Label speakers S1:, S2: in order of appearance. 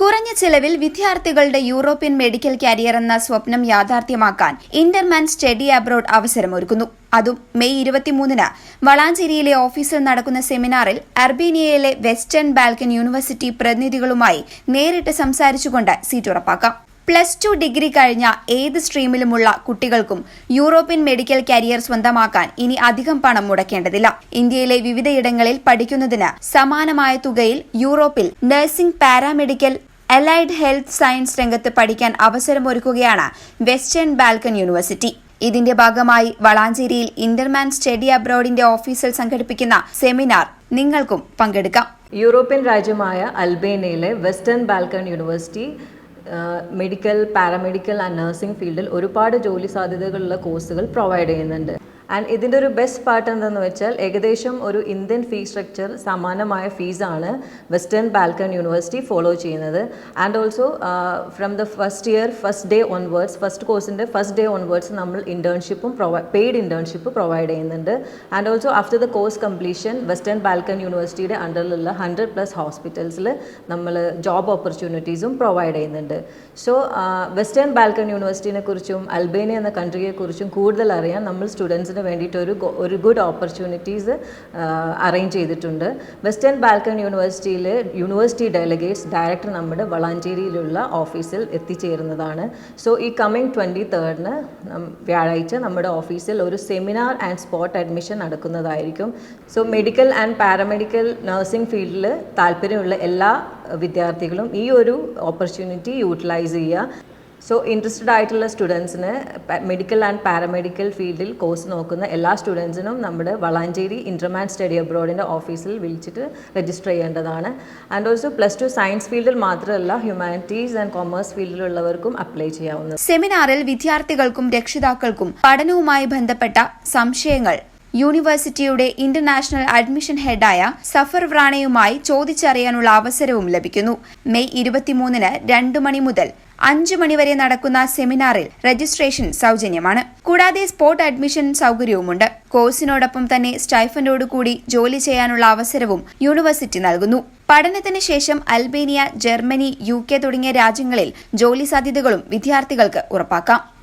S1: കുറഞ്ഞ ചെലവിൽ വിദ്യാർത്ഥികളുടെ യൂറോപ്യൻ മെഡിക്കൽ കരിയർ എന്ന സ്വപ്നം യാഥാർത്ഥ്യമാക്കാൻ ഇന്റർമാൻ സ്റ്റഡി അബ്രോഡ് അവസരമൊരുക്കുന്നു. അതും മെയ് ഇരുപത്തിമൂന്നിന് വളാഞ്ചേരിയിലെ ഓഫീസിൽ നടക്കുന്ന സെമിനാറിൽ അർബീനിയയിലെ വെസ്റ്റേൺ ബാൽക്കൻ യൂണിവേഴ്സിറ്റി പ്രതിനിധികളുമായി നേരിട്ട് സംസാരിച്ചുകൊണ്ട് സീറ്റ് ഉറപ്പാക്കാം. പ്ലസ് ടു ഡിഗ്രി കഴിഞ്ഞ ഏത് സ്ട്രീമിലുമുള്ള കുട്ടികൾക്കും യൂറോപ്യൻ മെഡിക്കൽ കരിയർ സ്വന്തമാക്കാൻ ഇനി അധികം പണം മുടക്കേണ്ടതില്ല. ഇന്ത്യയിലെ വിവിധയിടങ്ങളിൽ പഠിക്കുന്നതിന് സമാനമായ തുകയിൽ യൂറോപ്പിൽ nursing paramedical allied health science രംഗത്ത് പഠിക്കാൻ അവസരമൊരുക്കുകയാണ് വെസ്റ്റേൺ ബാൽക്കൺ യൂണിവേഴ്സിറ്റി ഇതിന്റെ ഭാഗമായി വളാഞ്ചേരിയിൽ ഇന്റർമാൻ സ്റ്റഡി അബ്രോഡിന്റെ ഓഫീസിൽ സംഘടിപ്പിക്കുന്ന സെമിനാർ നിങ്ങൾക്കും പങ്കെടുക്കാം.
S2: യൂറോപ്യൻ രാജ്യമായ അൽബേനയിലെ western Balkan university medical paramedical and nursing ഫീൽഡിൽ ഒരുപാട് ജോലി സാധ്യതകളുള്ള കോഴ്സുകൾ പ്രൊവൈഡ് ചെയ്യുന്നുണ്ട്. ആൻഡ് ഇതിന്റെ ഒരു ബെസ്റ്റ് പാർട്ട് എന്തെന്ന് വെച്ചാൽ ഏകദേശം ഒരു ഇന്ത്യൻ ഫീ സ്ട്രക്ചർ സമാനമായ ഫീസാണ് വെസ്റ്റേൺ ബാൽക്കൺ യൂണിവേഴ്സിറ്റി ഫോളോ ചെയ്യുന്നത്. And also from the first year first day onwards first കോഴ്സിന്റെ ഫസ്റ്റ് ഡേ ഓൺവേർഡ്സ് നമ്മൾ ഇന്റേൺഷിപ്പും പ്രൊവൈ പെയ്ഡ് ഇന്റേൺഷിപ്പ് പ്രൊവൈഡ് ചെയ്യുന്നുണ്ട്. And also after the course completion western Balkan യൂണിവേഴ്സിറ്റിയുടെ അണ്ടറിലുള്ള hundred plus ഹോസ്പിറ്റൽസിൽ നമ്മൾ job ഓപ്പർച്യൂണിറ്റീസും പ്രൊവൈഡ് ചെയ്യുന്നുണ്ട്. സോ വെസ്റ്റേൺ ബാൽക്കൺ യൂണിവേഴ്സിറ്റിനെ കുറിച്ചും അൽബേനിയ എന്ന കൺട്രിയെ കുറിച്ചും കൂടുതൽ അറിയാൻ നമ്മൾ സ്റ്റുഡൻസിന് വേണ്ടിയിട്ട് ഒരു ഒരു ഗുഡ് ഓപ്പർച്യൂണിറ്റീസ് അറേഞ്ച് ചെയ്തിട്ടുണ്ട്. വെസ്റ്റേൺ ബാൽക്കൺ യൂണിവേഴ്സിറ്റിയിൽ യൂണിവേഴ്സിറ്റി ഡെലിഗേറ്റ്സ് ഡയറക്ടർ നമ്മുടെ വളാഞ്ചേരിയിലുള്ള ഓഫീസിൽ എത്തിച്ചേരുന്നതാണ്. സോ ഈ കമ്മിങ് ട്വന്റി തേർഡിന് വ്യാഴാഴ്ച നമ്മുടെ ഓഫീസിൽ ഒരു seminar and spot admission നടക്കുന്നതായിരിക്കും. So medical and paramedical nursing ഫീൽഡിൽ താല്പര്യമുള്ള എല്ലാ വിദ്യാർത്ഥികളും ഈ ഒരു ഓപ്പർച്യൂണിറ്റി യൂട്ടിലൈസ് ചെയ്യുക. സോ ഇൻട്രസ്റ്റഡ് ആയിട്ടുള്ള സ്റ്റുഡൻസിന് മെഡിക്കൽ ആൻഡ് പാരാമെഡിക്കൽ ഫീൽഡിൽ കോഴ്സ് നോക്കുന്ന എല്ലാ സ്റ്റുഡൻസിനും നമ്മുടെ വളാഞ്ചേരി ഇന്റർമാൻ സ്റ്റഡി അബ്രോഡിന്റെ ഓഫീസിൽ വിളിച്ചിട്ട് രജിസ്റ്റർ ചെയ്യേണ്ടതാണ്. And also plus two science ഫീൽഡിൽ മാത്രമല്ല ഹ്യൂമാനിറ്റീസ് ആൻഡ് കൊമേഴ്സ് ഫീൽഡിലുള്ളവർക്കും അപ്ലൈ ചെയ്യാവുന്നത്
S1: സെമിനാറിൽ വിദ്യാർത്ഥികൾക്കും രക്ഷിതാക്കൾക്കും പഠനവുമായി ബന്ധപ്പെട്ട സംശയങ്ങൾ യൂണിവേഴ്സിറ്റിയുടെ ഇന്റർനാഷണൽ അഡ്മിഷൻ ഹെഡായ സഫർ വ്രാണയുമായി ചോദിച്ചറിയാനുള്ള അവസരവും ലഭിക്കുന്നു. മെയ് ഇരുപത്തിമൂന്നിന് രണ്ടു മണി മുതൽ അഞ്ചു മണിവരെ നടക്കുന്ന സെമിനാറിൽ രജിസ്ട്രേഷൻ സൗജന്യമാണ്. കൂടാതെ സ്പോട്ട് അഡ്മിഷൻ സൗകര്യവുമുണ്ട്. കോഴ്സിനോടൊപ്പം തന്നെ സ്റ്റൈഫൻഡോടുകൂടി ജോലി ചെയ്യാനുള്ള അവസരവും യൂണിവേഴ്സിറ്റി നൽകുന്നു. പഠനത്തിന് ശേഷം അൽബേനിയ ജർമ്മനി യു തുടങ്ങിയ രാജ്യങ്ങളിൽ ജോലി സാധ്യതകളും വിദ്യാർത്ഥികൾക്ക് ഉറപ്പാക്കാം.